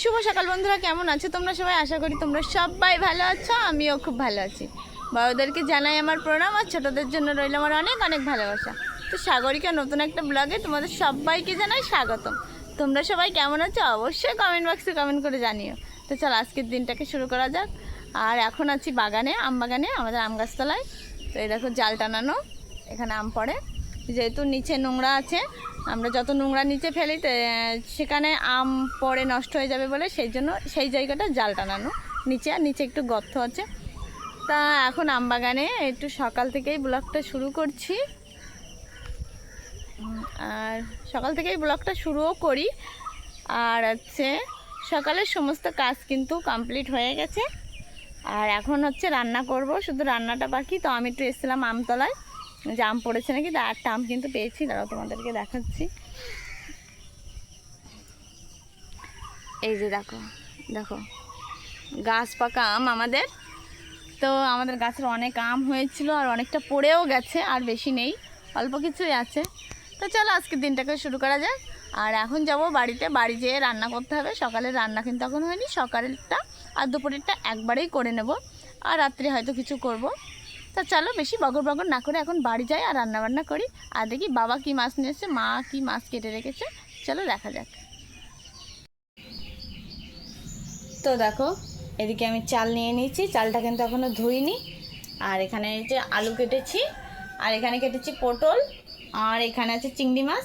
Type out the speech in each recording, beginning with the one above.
শুভ সকাল বন্ধুরা, কেমন আছো তোমরা সবাই? আশা করি তোমরা সবাই ভালো আছো, আমিও খুব ভালো আছি। বড়োদেরকে জানাই আমার প্রণাম আর ছোটোদের জন্য রইল আমার অনেক অনেক ভালোবাসা। তো সাগরিকা, নতুন একটা ব্লগে তোমাদের সবাইকে জানাই স্বাগতম। তোমরা সবাই কেমন আছো? অবশ্যই কমেন্ট বক্সে কমেন্ট করে জানিও। তো চল, আজকের দিনটাকে শুরু করা যাক। আর এখন আছি বাগানে, আম বাগানে, আমাদের আম গাছতলায়। তো এই দেখো, জাল টানানো, এখানে আম পড়ে। যেহেতু নিচে নোংরা আছে আমরা যত নোংরা নিচে ফেলি সেখানে আম পড়ে নষ্ট হয়ে যাবে বলে সেই জন্য সেই জায়গাটা জাল টানানো। নিচে, আর নিচে একটু গর্ত আছে। তা এখন আম বাগানে একটু সকাল থেকেই ব্লগটা শুরু করছি। আর সকাল থেকেই ব্লগটা শুরুও করি। আর হচ্ছে সকালের সমস্ত কাজ কিন্তু কমপ্লিট হয়ে গেছে। আর এখন হচ্ছে রান্না করব, শুধু রান্নাটা বাকি। তো আমি একটু এসেছিলাম আমতলায়। আম পড়েছে নাকি? একটা আম কিন্তু পেয়েছি। দাঁড়াও, তোমাদেরকে দেখাচ্ছি। এই যে দেখো দেখো। গাছ পাকা আম আমাদের। তো আমাদের গাছের অনেক আম হয়েছিল আর অনেকটা পড়েও গেছে, আর বেশি নেই, অল্প কিছুই আছে। তো চলো আজকের দিনটাকে শুরু করা যাক। আর এখন যাব বাড়িতে, বাড়ি যেয়ে রান্না করতে হবে। সকালের রান্না কিন্তু এখন হয়নি, সকালেরটা আর দুপুরেরটা একবারেই করে নেব। আর রাত্রে হয়তো কিছু করব। তা চলো বেশি বগর বগর না করে এখন বাড়ি যাই আর রান্না বান্না করি। আর দেখি বাবা কি মাছ নিয়ে মা কি মাছ কেটে রেখেছে। চলো দেখা যাক। তো দেখো, এদিকে আমি চাল নিয়ে নিয়েছি, চালটা কিন্তু এখনও ধুইনি। আর এখানে যে আলু কেটেছি, আর এখানে কেটেছি পটল, আর এখানে আছে চিংড়ি মাছ।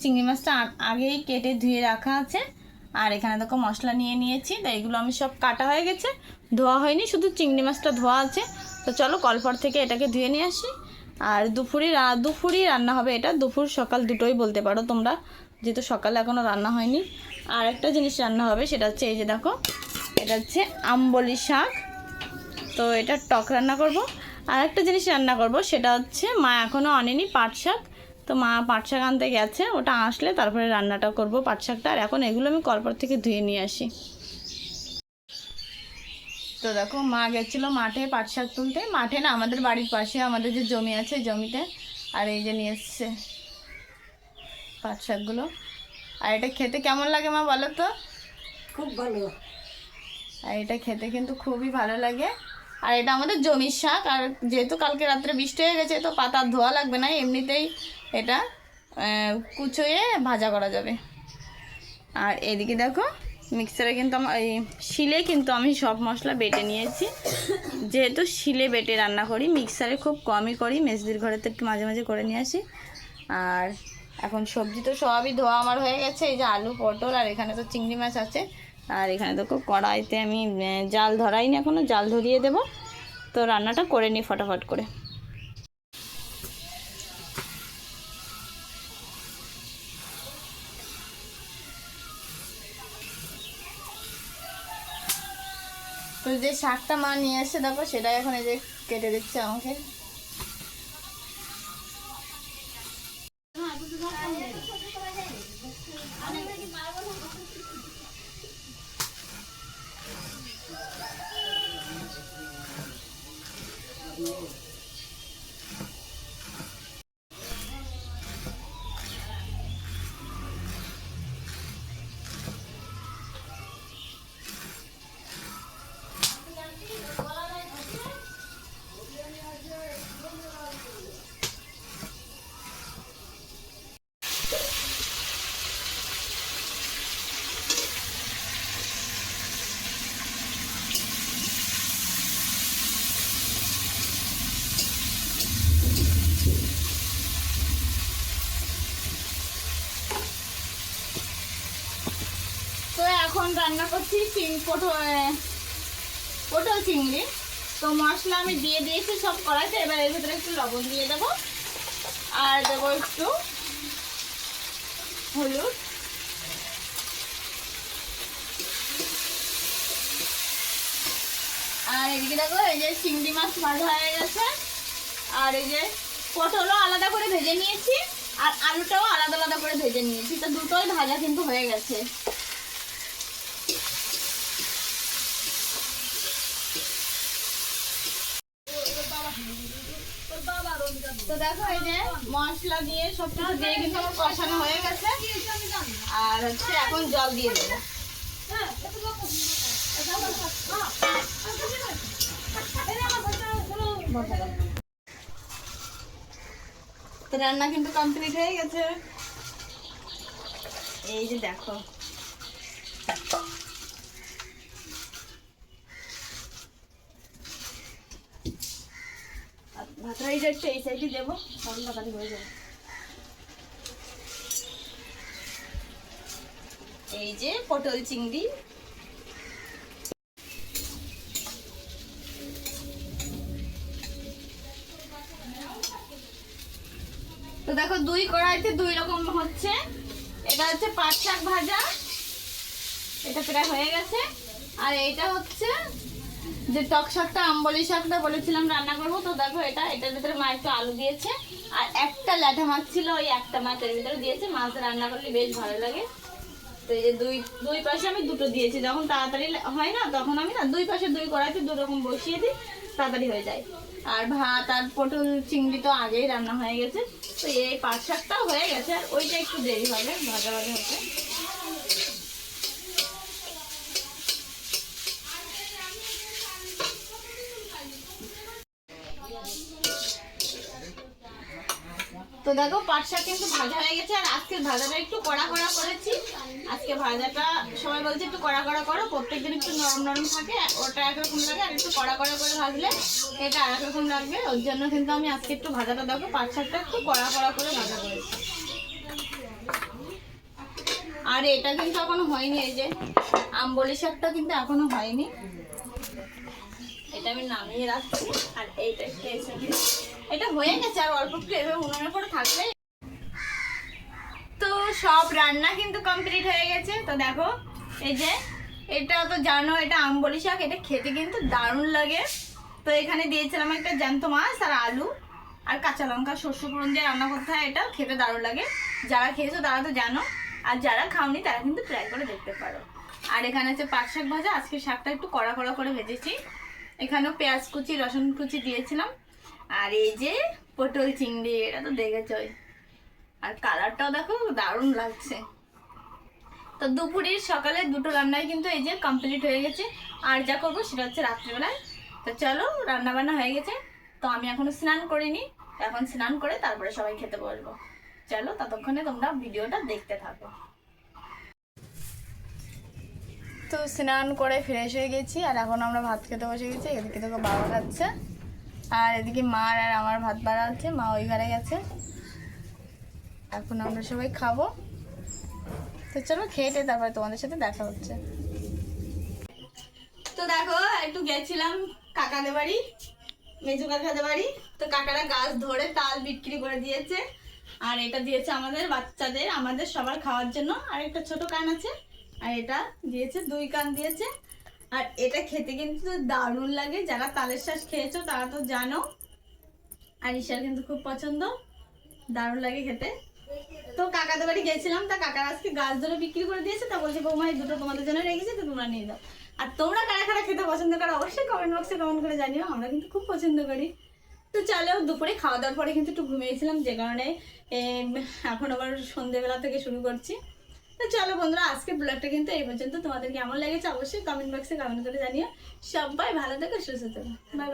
চিংড়ি মাছটা আগেই কেটে ধুয়ে রাখা আছে। আর এখানে দেখো মশলা নিয়ে নিয়েছি, তো এগুলো আমি সব কাটা হয়ে গেছে। ধোয়া হয়নি, শুধু চিংড়ি মাছটা ধোয়া আছে। তো চলো কলপর থেকে এটাকে ধুয়ে নিয়ে আসি। আর দুপুরে দুপুরই রান্না হবে এটা, দুপুর সকাল দুটোই বলতে পারো তোমরা, যেহেতু সকালে এখনও রান্না হয়নি। আর একটা জিনিস রান্না হবে, সেটা হচ্ছে এই যে দেখো, এটা হচ্ছে আম্বলি শাক। তো এটা টক রান্না করব। আর একটা জিনিস রান্না করব, সেটা হচ্ছে মা এখনও আনেনি পাট শাক। তো মা পাট শাক আনতে গেছে ওটা আসলে তারপরে রান্নাটা করব পাট শাকটা আর এখন এগুলো আমি কলপর থেকে ধুয়ে নিয়ে আসি। তো দেখো মা গেছিল মাঠে পাট শাক তুলতে। মাঠে না আমাদের বাড়ির পাশে আমাদের যে জমি আছে জমিতে আর এই যে নিয়ে এসছে পাট শাকগুলো আর এটা খেতে কেমন লাগে মা বলো তো? খুব ভালো। আর এটা খেতে কিন্তু খুবই ভালো লাগে। আর এটা আমাদের জমির শাক, আর যেহেতু কালকে রাত্রে বৃষ্টি হয়ে গেছে, তো পাতা ধোয়া লাগবে না, এমনিতেই এটা কুচোয়ে ভাজা করা যাবে। আর এদিকে দেখো মিক্সারে কিন্তু আমার এই শিলে কিন্তু আমি সব মশলা বেটে নিয়েছি। যেহেতু শিলে বেটে রান্না করি মিক্সারে খুব কমই করি মেসদির ঘরে তো একটু মাঝে মাঝে করে নিয়ে আসি। আর এখন সবজি তো সবই ধোয়া আমার হয়ে গেছে, এই যে আলু, পটল, আর এখানে তো চিংড়ি মাছ আছে। আর এখানে দেখো কড়াইতে আমি জাল ধরাইনি এখনও জাল ধরিয়ে দেব। তো রান্নাটা করে নিই ফটাফট করে। তো যে শাকটা মা নিয়ে এসে দেখো সেটাই এখন এই যে কেটে দিচ্ছে আমাকে। তো এখন রান্না করছি চিং পটল পটল চিংড়ি। তো মশলা আমি দিয়ে দিয়েছি সব কড়াইতে, এবার এর ভিতরে একটু লবণ দিয়ে দেবো। আর দেবো একটু হলুদ। আর এদিকে দেখো, এই যে চিংড়ি মাছ ভাজা হয়ে গেছে। আর এই যে পটলও আলাদা করে ভেজে নিয়েছি, আর আলুটাও আলাদা আলাদা করে ভেজে নিয়েছি। তো দুটোই ভাজা কিন্তু হয়ে গেছে। তো দেখো এই যে মশলা দিয়ে সব কিছু দিয়ে কিন্তু কষানো হয়ে গেছে। আর হচ্ছে এখন জল দিয়ে দেবো। তো রান্না কিন্তু কমপ্লিট হয়ে গেছে। এই যে দেখো। একটু এই সাইডে দেবো তাড়াতাড়ি হয়ে যাবে। এই যে পটল চিংড়ি। তো দেখো, দুই কড়াইতে দুই রকম হচ্ছে। এটা হচ্ছে পাট শাক ভাজা। এটা প্রায় হয়ে গেছে। আর এইটা হচ্ছে যে টক শাকটা, আম্বলি শাকটা বলেছিলাম রান্না করব, তো দেখো এটা, এটার ভিতরে মা একটু আলু দিয়েছে। আর একটা ল্যাঠা মাছ ছিল, ওই একটা মাছের ভিতরে দিয়েছে। মাছ রান্না করলে বেশ ভালো লাগে। তো এই যে দুই দুই পাশে আমি দুটো দিয়েছি, যখন তাড়াতাড়ি হয় না, তখন আমি না দুই পাশে দুই কড়াইতে দু রকম বসিয়ে দিই, তাড়াতাড়ি হয়ে যায়। আর ভাত আর পটল, চিংড়ি তো আগেই রান্না হয়ে গেছে। তো এই পাট শাকটাও হয়ে গেছে, আর ওইটা একটু দেরি হবে, ভাজা ভাজা হতে দেখো, পাট শাক কিন্তু ভাজা হয়ে গেছে, আর আজকে ভাজাটা একটু কড়া কড়া করেছি। আজকে ভাজাটা সবাই বলছে একটু কড়া কড়া করো, প্রত্যেকদিন একটু নরম নরম থাকে, ওটা একরকম লাগে, আর একটু কড়া কড়া করে ভাজলে এটা আর রকম লাগবে। ওর জন্য কিন্তু আমি আজকে একটু ভাজাটা দেখো, পাট শাকটা একটু কড়া কড়া করে ভাজা করেছি। আর এটা কিন্তু এখনও হয়নি, এই যে আম্বলি শাকটা কিন্তু এখনও হয়নি। এটা আমি নামিয়ে রাখছি, আর এইটা এটা হয়ে গেছে, আর অল্প একটু এভাবে উনুনের পরে থাকলে তো সব রান্না কিন্তু কমপ্লিট হয়ে গেছে। তো দেখো, এই যে, এটা তো জানো, এটা আম্বলি শাক, এটা খেতে কিন্তু দারুণ লাগে। তো এখানে দিয়েছিলাম একটা জ্যান্ত মাছ আর আলু আর কাঁচা লঙ্কা শস্য ফোড়ন দিয়ে রান্না করতে হয় এটা, খেতে দারুণ লাগে। যারা খেয়েছো তারা তো জানো, আর যারা খাওনি তারা কিন্তু ট্রাই করে দেখতে পারো। আর এখানে আছে পাট শাক ভাজা, আজকে শাকটা একটু কড়া কড়া করে ভেজেছি। এখানেও পেঁয়াজ কুচি, রসুন কুচি দিয়েছিলাম। আর এই যে পটল চিংড়ি, এটা তো দেখেছই। আর কালারটাও দেখো, দারুণ লাগছে। তো দুপুরের সকালে দুটো রান্নাই কিন্তু এই যে কমপ্লিট হয়ে গেছে। আর যা করব সেটা হচ্ছে রাত্রিবেলায়। তো চলো রান্না বান্না হয়ে গেছে। তো আমি এখনও স্নান করিনি। এখন স্নান করে তারপরে সবাই খেতে বসবো। চলো, ততক্ষণে তোমরা ভিডিওটা দেখতে থাকো। তো স্নান করে ফ্রেশ হয়ে গেছি, আর এখন আমরা ভাত খেতে বসে গেছি, এদিকে তোকে বাবা খাচ্ছে, আর এদিকে মার আর আমার ভাত বাড়া আছে, মা ওই ঘরে গেছে। এখন আমরা সবাই খাব। তো চলো খেয়ে টেয়ে তারপরে তোমাদের সাথে দেখা হচ্ছে। তো দেখো, একটু গেছিলাম কাকাদের বাড়ি, মেজু কাকাদের বাড়ি। তো কাকারা গাছ ধরে তাল বিক্রি করে দিয়েছে, আর এটা দিয়েছে আমাদের বাচ্চাদের, আমাদের সবার খাওয়ার জন্য। আর একটা ছোট কান আছে আর এটা দিয়েছে, দুই কান দিয়েছে। আর এটা খেতে কিন্তু দারুণ লাগে। যারা তালের শ্বাস খেয়েছো, তারা তো জানো। আর ঈশার কিন্তু খুব পছন্দ। দারুণ লাগে খেতে। তো কাকাদের বাড়ি গেছিলাম, তা কাকার আজকে গাছ ধরে বিক্রি করে দিয়েছে। তা বলছে, বৌমা, এই দুটো তোমাদের জন্য রেখেছি, তো তোমরা নিয়ে যাও। আর তোমরা কারা কারা খেতে পছন্দ করো, অবশ্যই কমেন্ট বক্সে কমেন্ট করে জানিও। আমরা কিন্তু খুব পছন্দ করি। তো চলো, দুপুরে খাওয়া দাওয়ার পরে কিন্তু একটু ঘুমিয়েছিলাম, যে কারণে এখন আবার সন্ধেবেলা থেকে শুরু করছি। চলো বন্ধুরা আজকে ব্লগটা কিন্তু এই পর্যন্ত। তোমাদের কেমন লেগেছে অবশ্যই কমেন্ট বক্সে কমেন্ট করে জানিও। সবাই ভালো থেকো, সুস্থ থেকো। বাই